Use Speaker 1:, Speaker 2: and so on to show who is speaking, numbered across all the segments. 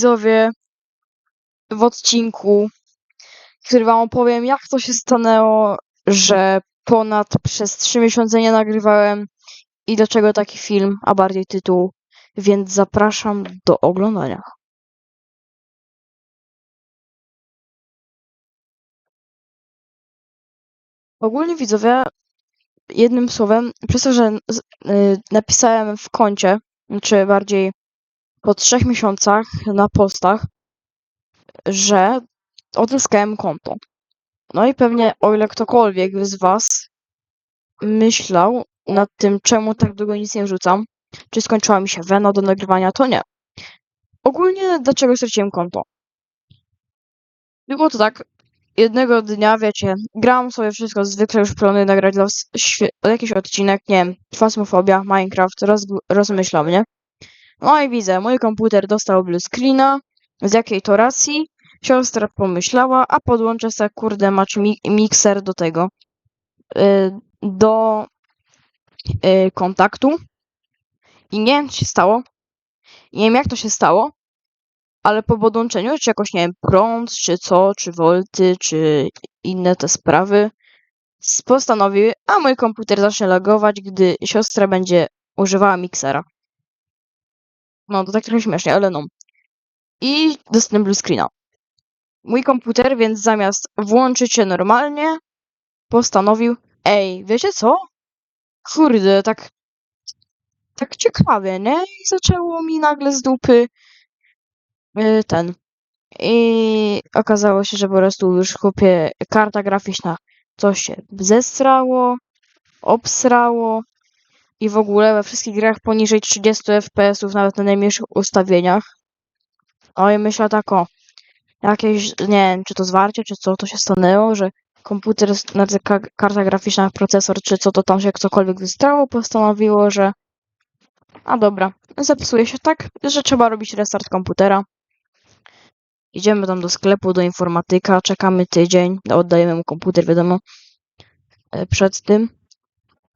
Speaker 1: widzowie w odcinku, w którym wam opowiem, jak to się stanęło, że ponad przez trzy miesiące nie nagrywałem i do czego taki film, a bardziej tytuł, więc zapraszam do oglądania. Ogólnie widzowie, jednym słowem, przez to, że y, napisałem w koncie, czy bardziej po trzech miesiącach na postach, że odzyskałem konto. No i pewnie o ile ktokolwiek z was myślał nad tym, czemu tak długo nic nie wrzucam, czy skończyła mi się wena do nagrywania, to nie. Ogólnie dlaczego straciłem konto? Było to tak, jednego dnia, wiecie, grałam sobie wszystko, zwykle już planuję nagrać świe- jakiś odcinek, nie wiem, Fasmofobia, Minecraft, roz, rozmyślam, nie? No i widzę, mój komputer dostał blue screena, z jakiej to racji, siostra pomyślała, a podłączę sobie, kurde, mać mi mikser do tego, y, do y, kontaktu. I nie wiem, co się stało, nie wiem, jak to się stało, ale po podłączeniu, czy jakoś, nie wiem, prąd, czy co, czy volty, czy inne te sprawy, postanowiły, a mój komputer zacznie lagować, gdy siostra będzie używała miksera. No, to tak trochę śmiesznie, ale no. I dostałem blue screena. Mój komputer, więc zamiast włączyć się normalnie, postanowił, ej, wiecie co? Kurde, tak, tak ciekawie, nie? I zaczęło mi nagle z dupy y, ten. I okazało się, że po prostu już kupię karta graficzna. Coś się zestrało, obsrało i w ogóle we wszystkich grach poniżej 30 FPS-ów, nawet na najmniejszych ustawieniach. No i myślę tak o, jakieś, nie wiem, czy to zwarcie, czy co to się stanęło, że komputer, znaczy ka- karta graficzna, procesor, czy co to tam się cokolwiek wystrało, postanowiło, że a dobra, zepsuje się tak, że trzeba robić restart komputera. Idziemy tam do sklepu, do informatyka, czekamy tydzień, oddajemy mu komputer, wiadomo, e, przed tym.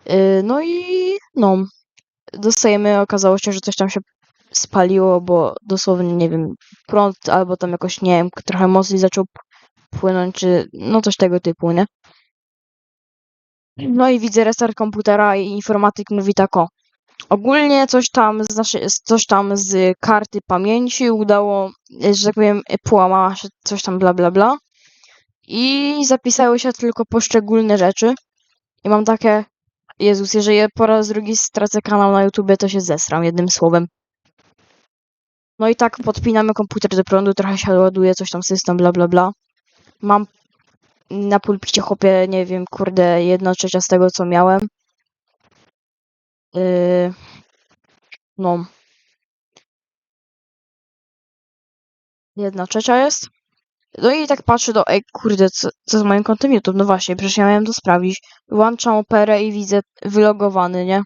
Speaker 1: E, No i no, dostajemy, okazało się, że coś tam się spaliło, bo dosłownie, nie wiem, prąd albo tam jakoś, nie wiem, trochę mocniej zaczął płynąć, czy no coś tego typu, nie? No i widzę restart komputera i informatyk mówi tak o. Ogólnie coś tam z, nasze, z- coś tam z karty pamięci udało, że tak powiem, połamała się coś tam bla bla bla. I zapisały się tylko poszczególne rzeczy. I mam takie, Jezus, jeżeli po raz drugi stracę kanał na YouTubie, to się zesram, jednym słowem. No i tak podpinamy komputer do prądu, trochę się ładuje, coś tam system, bla bla bla. Mam na pulpicie chłopie, nie wiem, kurde, jedna trzecia z tego, co miałem. Yy, no. Jedna trzecia jest. No i tak patrzę do, ej, kurde, co, co z moim kontem YouTube? No właśnie, przecież ja miałem to sprawdzić. Włączam operę i widzę wylogowany, nie?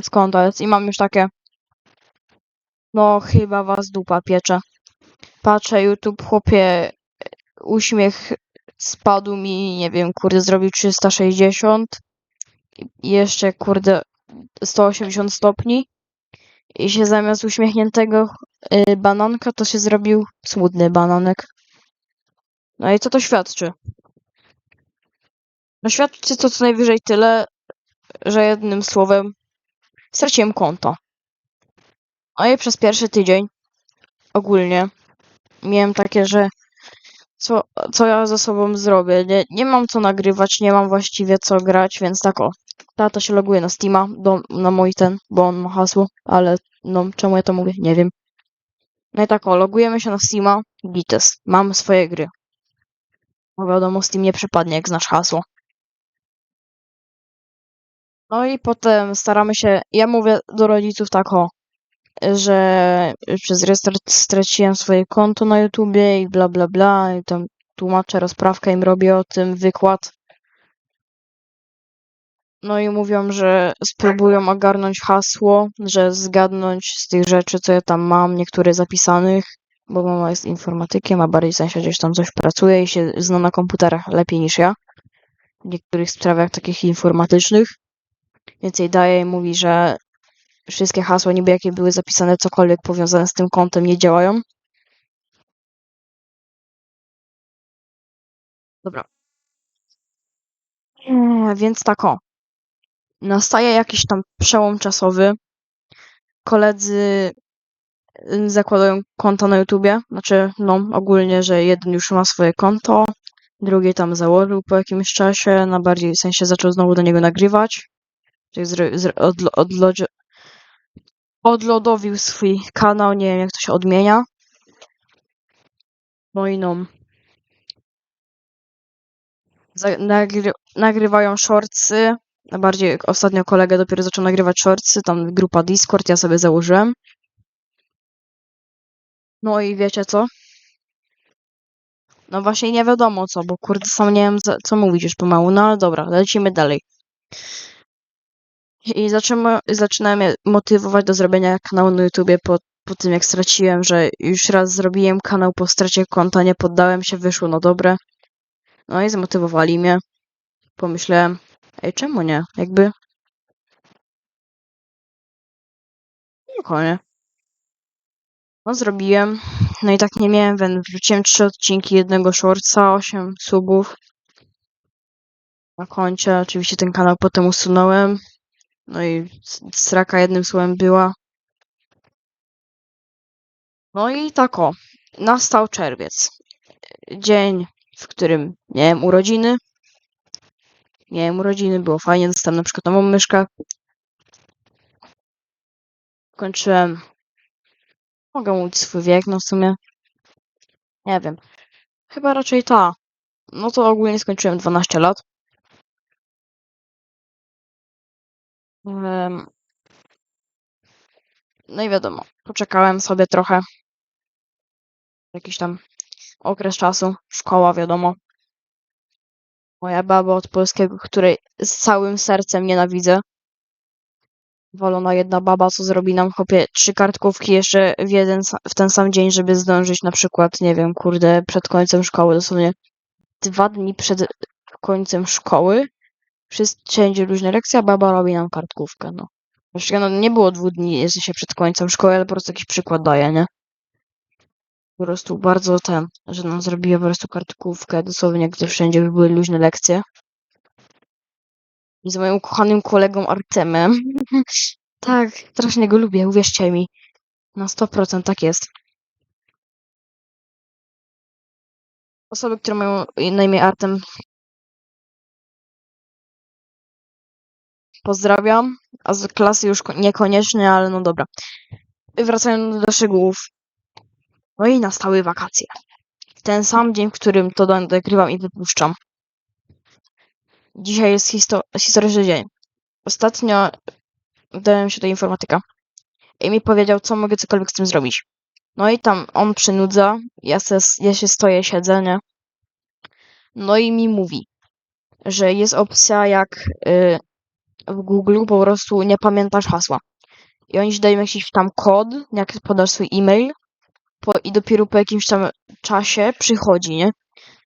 Speaker 1: Z konta jest. I mam już takie, no chyba was dupa piecze. Patrzę YouTube, chłopie, uśmiech spadł mi, nie wiem, kurde, zrobił 360. I jeszcze, kurde, 180 stopni. I się zamiast uśmiechniętego y, bananka, to się zrobił smutny bananek. No i co to świadczy? No świadczy to co najwyżej tyle, że jednym słowem straciłem konto. No i przez pierwszy tydzień ogólnie miałem takie, że co, co ja ze sobą zrobię? Nie, nie mam co nagrywać, nie mam właściwie co grać, więc tak o. Tata się loguje na Steama, do, na mój ten, bo on ma hasło, ale no czemu ja to mówię? Nie wiem. No i tak o, logujemy się na Steama, Gites, mam swoje gry. Bo wiadomo, Steam nie przepadnie, jak znasz hasło. No i potem staramy się, ja mówię do rodziców tak o, że przez restart straciłem swoje konto na YouTubie i bla bla bla i tam tłumaczę, rozprawkę im robię o tym, wykład. No i mówią, że spróbują ogarnąć hasło, że zgadnąć z tych rzeczy, co ja tam mam, niektóre zapisanych, bo mama jest informatykiem, a bardziej w sensie gdzieś tam coś pracuje i się zna na komputerach lepiej niż ja. W niektórych sprawach takich informatycznych. Więc jej daje i mówi, że wszystkie hasła niby jakie były zapisane, cokolwiek powiązane z tym kontem nie działają. Dobra. Eee, więc tak o. Nastaje jakiś tam przełom czasowy. Koledzy y, zakładają konta na YouTubie. Znaczy, no, ogólnie, że jeden już ma swoje konto, drugi tam założył po jakimś czasie, na bardziej w sensie zaczął znowu do niego nagrywać. Czyli zry, odlo, odlodzie, odlodowił swój kanał, nie wiem jak to się odmienia. No i no. Nagry, nagrywają shortsy. Bardziej ostatnio kolega dopiero zaczął nagrywać shortsy, tam grupa Discord, ja sobie założyłem. No i wiecie co? No właśnie nie wiadomo co, bo kurde sam nie wiem co mówić już pomału, no ale dobra, lecimy dalej. I zaczynałem motywować do zrobienia kanału na YouTubie po, po tym jak straciłem, że już raz zrobiłem kanał po stracie konta, nie poddałem się, wyszło no dobre. No i zmotywowali mnie. Pomyślałem, ej czemu nie? Jakby... Spokojnie. No zrobiłem. No i tak nie miałem, więc wrzuciłem trzy odcinki jednego shortsa, 8 subów na koncie. Oczywiście ten kanał potem usunąłem. No i sraka jednym słowem była. No i tak o. Nastał czerwiec. Dzień, w którym miałem urodziny. Miałem urodziny, było fajnie, dostałem na przykład nową myszkę. Kończyłem. Mogę mówić swój wiek, no w sumie. Nie wiem. Chyba raczej ta. No to ogólnie skończyłem 12 lat. No i wiadomo, poczekałem sobie trochę. Jakiś tam okres czasu. Szkoła, wiadomo. Moja baba od polskiego, której z całym sercem nienawidzę. Wolona jedna baba, co zrobi nam chopie trzy kartkówki jeszcze w jeden, w ten sam dzień, żeby zdążyć na przykład, nie wiem, kurde, przed końcem szkoły, dosłownie dwa dni przed końcem szkoły. Wszędzie różne lekcje, a baba robi nam kartkówkę, no. Właściwie no, nie było dwóch dni, jest się przed końcem szkoły, ale po prostu jakiś przykład daje, nie? Po prostu bardzo ten, że nam zrobiła po prostu kartkówkę, dosłownie, gdy wszędzie już były luźne lekcje. I z moim ukochanym kolegą Artemem. tak, strasznie go lubię, uwierzcie mi. Na 100% tak jest. Osoby, które mają na imię Artem, pozdrawiam. A z klasy już ko- niekoniecznie, ale no dobra. Wracając do szczegółów. No i nastały wakacje. Ten sam dzień, w którym to nagrywam i wypuszczam. Dzisiaj jest histo- historyczny dzień. Ostatnio dałem się do informatyka i mi powiedział, co mogę cokolwiek z tym zrobić. No i tam on przynudza, ja, se, ja się stoję, siedzę, nie? No i mi mówi, że jest opcja jak y, w Google po prostu nie pamiętasz hasła. I oni ci dają jakiś tam kod, jak podasz swój e-mail po, i dopiero po jakimś tam czasie przychodzi, nie?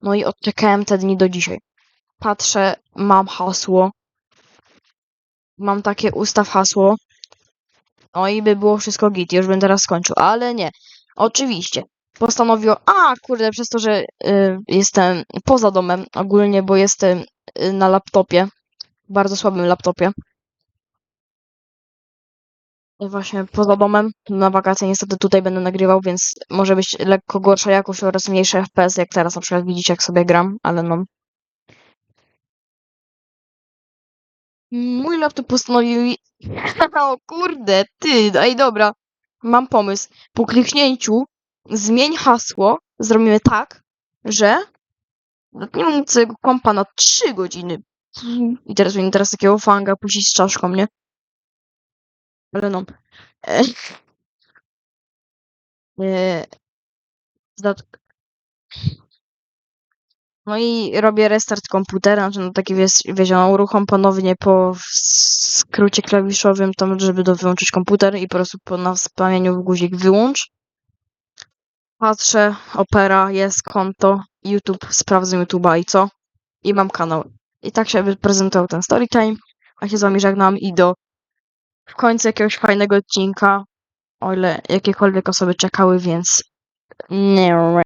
Speaker 1: No i odczekałem te dni do dzisiaj. Patrzę, mam hasło. Mam takie ustaw hasło. No i by było wszystko git, już bym teraz skończył, ale nie. Oczywiście. Postanowił, a kurde, przez to, że y, jestem poza domem ogólnie, bo jestem y, na laptopie, bardzo słabym laptopie. Właśnie poza domem, na wakacje niestety tutaj będę nagrywał, więc może być lekko gorsza jakość oraz mniejszy FPS, jak teraz na przykład widzicie, jak sobie gram, ale no. Mój laptop postanowił... O kurde, ty, ej dobra, mam pomysł. Po kliknięciu zmień hasło, zrobimy tak, że nie mam całego kompa na 3 godziny. I teraz teraz takiego fanga puścić z czaszką, nie? Ale no. E, e, No i robię restart komputera, no taki wiecie, uruchom ponownie po skrócie klawiszowym, tam, żeby do wyłączyć komputer i po prostu po naspamieniu w guzik wyłącz. Patrzę, opera, jest konto, YouTube, sprawdzę YouTube'a i co? I mam kanał. I tak się prezentował ten storytime. A się z wami żegnam i do w końcu jakiegoś fajnego odcinka, o ile jakiekolwiek osoby czekały, więc nie.